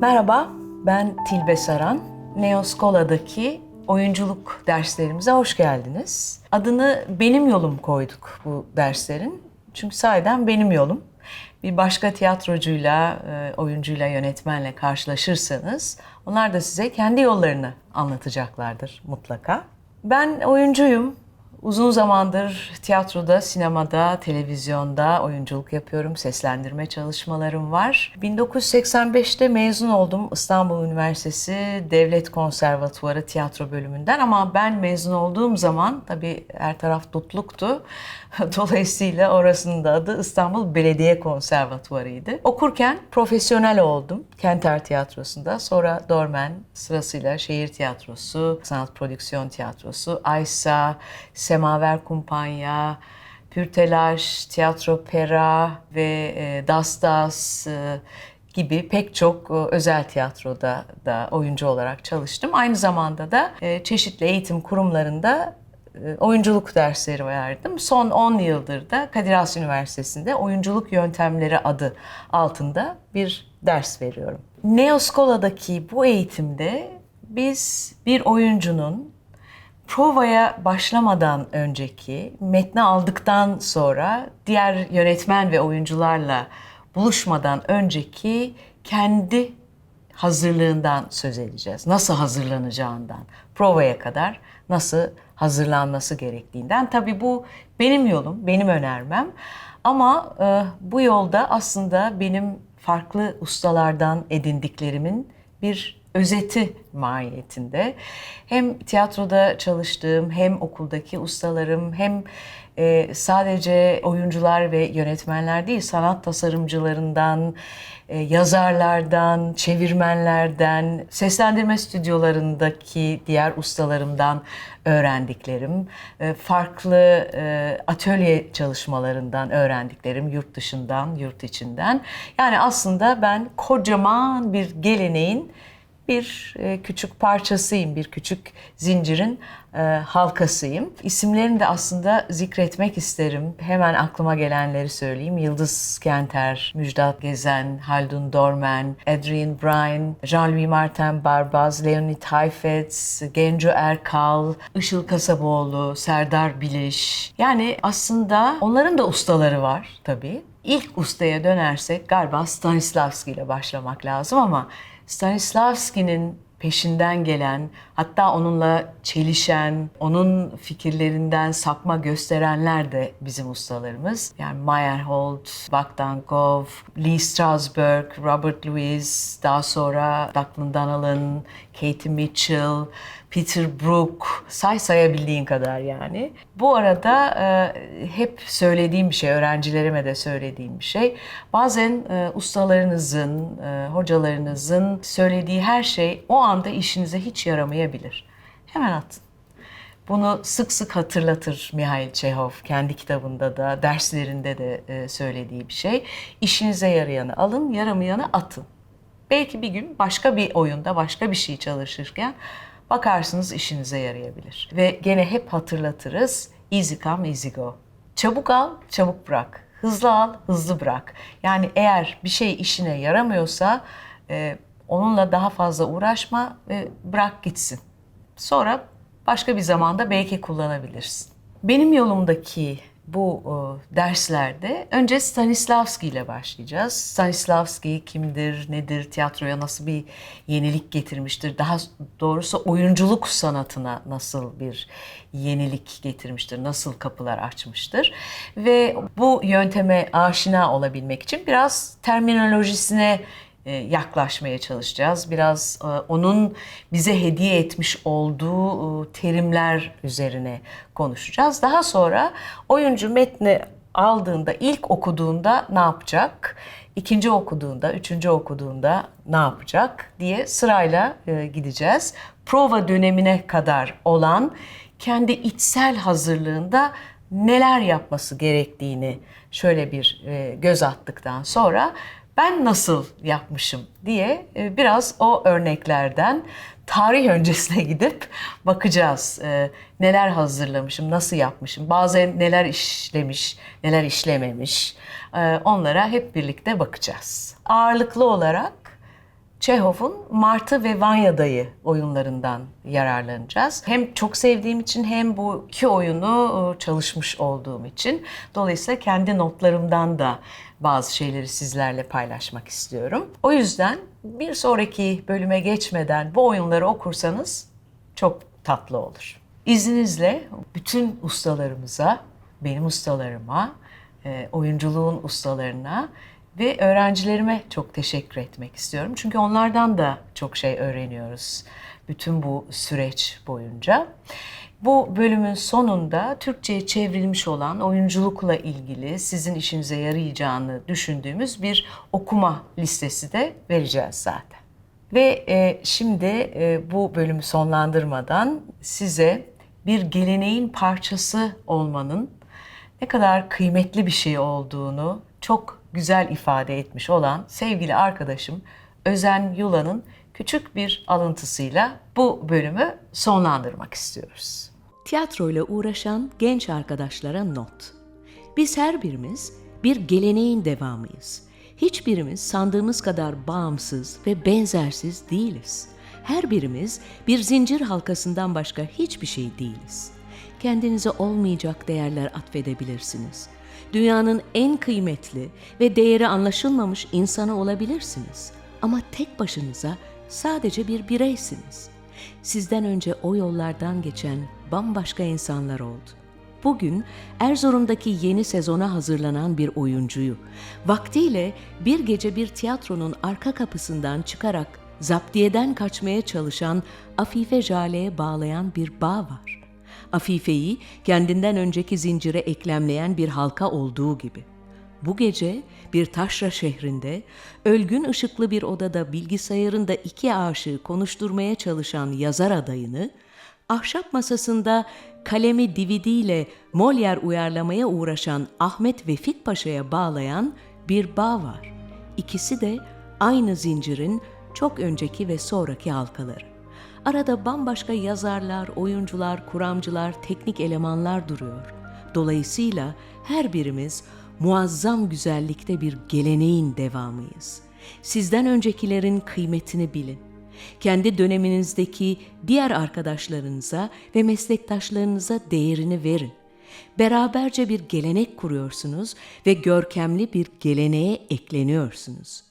Merhaba, ben Tilbe Saran. Neoskola'daki oyunculuk derslerimize hoş geldiniz. Adını Benim Yolum koyduk bu derslerin. Çünkü sahiden benim yolum. Bir başka tiyatrocuyla, e, oyuncuyla, yönetmenle karşılaşırsanız onlar da size kendi yollarını anlatacaklardır mutlaka. Ben oyuncuyum. Uzun zamandır tiyatroda, sinemada, televizyonda oyunculuk yapıyorum. Seslendirme çalışmalarım var. 1985'te mezun oldum İstanbul Üniversitesi Devlet Konservatuvarı tiyatro bölümünden ama ben mezun olduğum zaman tabii her taraf tutluktu. Dolayısıyla orasının da adı İstanbul Belediye Konservatuvarı'ydı. Okurken profesyonel oldum Kenter Tiyatrosu'nda. Sonra Dormen sırasıyla Şehir Tiyatrosu, Sanat Prodüksiyon Tiyatrosu, Aysa, Semaver Kumpanya, Pürtelaş, Tiyatro Pera ve e, Das Das e, gibi pek çok e, özel tiyatroda da oyuncu olarak çalıştım. Aynı zamanda da çeşitli eğitim kurumlarında oyunculuk dersleri verdim. Son 10 yıldır da Kadir Has Üniversitesi'nde oyunculuk yöntemleri adı altında bir ders veriyorum. Neoskola'daki bu eğitimde biz bir oyuncunun provaya başlamadan önceki, metni aldıktan sonra diğer yönetmen ve oyuncularla buluşmadan önceki kendi hazırlığından söz edeceğiz. Nasıl hazırlanacağından, provaya kadar nasıl hazırlanması gerektiğinden. Tabii bu benim yolum, benim önermem. Ama e, bu yolda aslında benim farklı ustalardan edindiklerimin bir özeti mahiyetinde. Hem tiyatroda çalıştığım, hem okuldaki ustalarım, hem e, sadece oyuncular ve yönetmenler değil, sanat tasarımcılarından, e, yazarlardan, çevirmenlerden, seslendirme stüdyolarındaki diğer ustalarımdan öğrendiklerim, e, farklı e, atölye çalışmalarından öğrendiklerim, yurt dışından, yurt içinden. Yani aslında ben kocaman bir geleneğin bir e, küçük parçasıyım, bir küçük zincirin e, halkasıyım. İsimlerini de aslında zikretmek isterim. Hemen aklıma gelenleri söyleyeyim. Yıldız Kenter, Müjdat Gezen, Haldun Dorman, Adrian Bryan, Jean-Louis Martin Barbaz, Leonid Heifetz, Genco Erkal, Işıl Kasaboğlu, Serdar Biliş. Yani aslında onların da ustaları var tabii. İlk ustaya dönersek galiba Stanislavski ile başlamak lazım ama Stanislavski'nin peşinden gelen, hatta onunla çelişen, onun fikirlerinden sapma gösterenler de bizim ustalarımız. Yani Meyerhold, Bogdankov, Lee Strasberg, Robert Louis, daha sonra Declan Donnellan, Katie Mitchell, Peter Brook, say sayabildiğin kadar yani. Bu arada e, hep söylediğim bir şey, öğrencilerime de söylediğim bir şey. Bazen e, ustalarınızın, e, hocalarınızın söylediği her şey o anda işinize hiç yaramayabilir. Hemen atın. Bunu sık sık hatırlatır Mihail Çehov kendi kitabında da, derslerinde de e, söylediği bir şey. İşinize yarayanı alın, yaramayanı atın. Belki bir gün başka bir oyunda, başka bir şey çalışırken bakarsınız işinize yarayabilir. Ve gene hep hatırlatırız, easy come, easy go. Çabuk al, çabuk bırak. Hızlı al, hızlı bırak. Yani eğer bir şey işine yaramıyorsa e, onunla daha fazla uğraşma ve bırak gitsin. Sonra başka bir zamanda belki kullanabilirsin. Benim yolumdaki bu e, derslerde önce Stanislavski ile başlayacağız. Stanislavski kimdir, nedir, tiyatroya nasıl bir yenilik getirmiştir, daha doğrusu oyunculuk sanatına nasıl bir yenilik getirmiştir, nasıl kapılar açmıştır. Ve bu yönteme aşina olabilmek için biraz terminolojisine yaklaşmaya çalışacağız. Biraz e, onun bize hediye etmiş olduğu e, terimler üzerine konuşacağız. Daha sonra oyuncu metni aldığında, ilk okuduğunda ne yapacak? ikinci okuduğunda, üçüncü okuduğunda ne yapacak diye sırayla gideceğiz. Prova dönemine kadar olan kendi içsel hazırlığında neler yapması gerektiğini şöyle bir göz attıktan sonra ben nasıl yapmışım diye e, biraz o örneklerden tarih öncesine gidip bakacağız. E, neler hazırlamışım, nasıl yapmışım, bazen neler işlemiş, neler işlememiş. E, onlara hep birlikte bakacağız. Ağırlıklı olarak Çehov'un Martı ve Vanya'dayı oyunlarından yararlanacağız. Hem çok sevdiğim için hem bu iki oyunu e, çalışmış olduğum için. Dolayısıyla kendi notlarımdan da bazı şeyleri sizlerle paylaşmak istiyorum. O yüzden bir sonraki bölüme geçmeden bu oyunları okursanız çok tatlı olur. İzninizle bütün ustalarımıza, benim ustalarıma, e, oyunculuğun ustalarına ve öğrencilerime çok teşekkür etmek istiyorum. Çünkü onlardan da çok şey öğreniyoruz bütün bu süreç boyunca. Bu bölümün sonunda Türkçe'ye çevrilmiş olan oyunculukla ilgili sizin işinize yarayacağını düşündüğümüz bir okuma listesi de vereceğiz zaten. Ve e, şimdi e, bu bölümü sonlandırmadan size bir geleneğin parçası olmanın ne kadar kıymetli bir şey olduğunu çok güzel ifade etmiş olan sevgili arkadaşım Özen Yula'nın küçük bir alıntısıyla bu bölümü sonlandırmak istiyoruz. Tiyatroyla uğraşan genç arkadaşlara not. Biz her birimiz bir geleneğin devamıyız. Hiçbirimiz sandığımız kadar bağımsız ve benzersiz değiliz. Her birimiz bir zincir halkasından başka hiçbir şey değiliz. Kendinize olmayacak değerler atfedebilirsiniz. Dünyanın en kıymetli ve değeri anlaşılmamış insanı olabilirsiniz. Ama tek başınıza sadece bir bireysiniz. Sizden önce o yollardan geçen bambaşka insanlar oldu. Bugün Erzurum'daki yeni sezona hazırlanan bir oyuncuyu, vaktiyle bir gece bir tiyatronun arka kapısından çıkarak zaptiyeden kaçmaya çalışan Afife Jale'ye bağlayan bir bağ var. Afife'yi kendinden önceki zincire eklemleyen bir halka olduğu gibi. Bu gece bir taşra şehrinde, ölgün ışıklı bir odada bilgisayarında iki aşığı konuşturmaya çalışan yazar adayını, ahşap masasında kalemi DVD ile Molière uyarlamaya uğraşan Ahmet Vefik Paşa'ya bağlayan bir bağ var. İkisi de aynı zincirin çok önceki ve sonraki halkaları. Arada bambaşka yazarlar, oyuncular, kuramcılar, teknik elemanlar duruyor. Dolayısıyla her birimiz muazzam güzellikte bir geleneğin devamıyız. Sizden öncekilerin kıymetini bilin. Kendi döneminizdeki diğer arkadaşlarınıza ve meslektaşlarınıza değerini verin. Beraberce bir gelenek kuruyorsunuz ve görkemli bir geleneğe ekleniyorsunuz.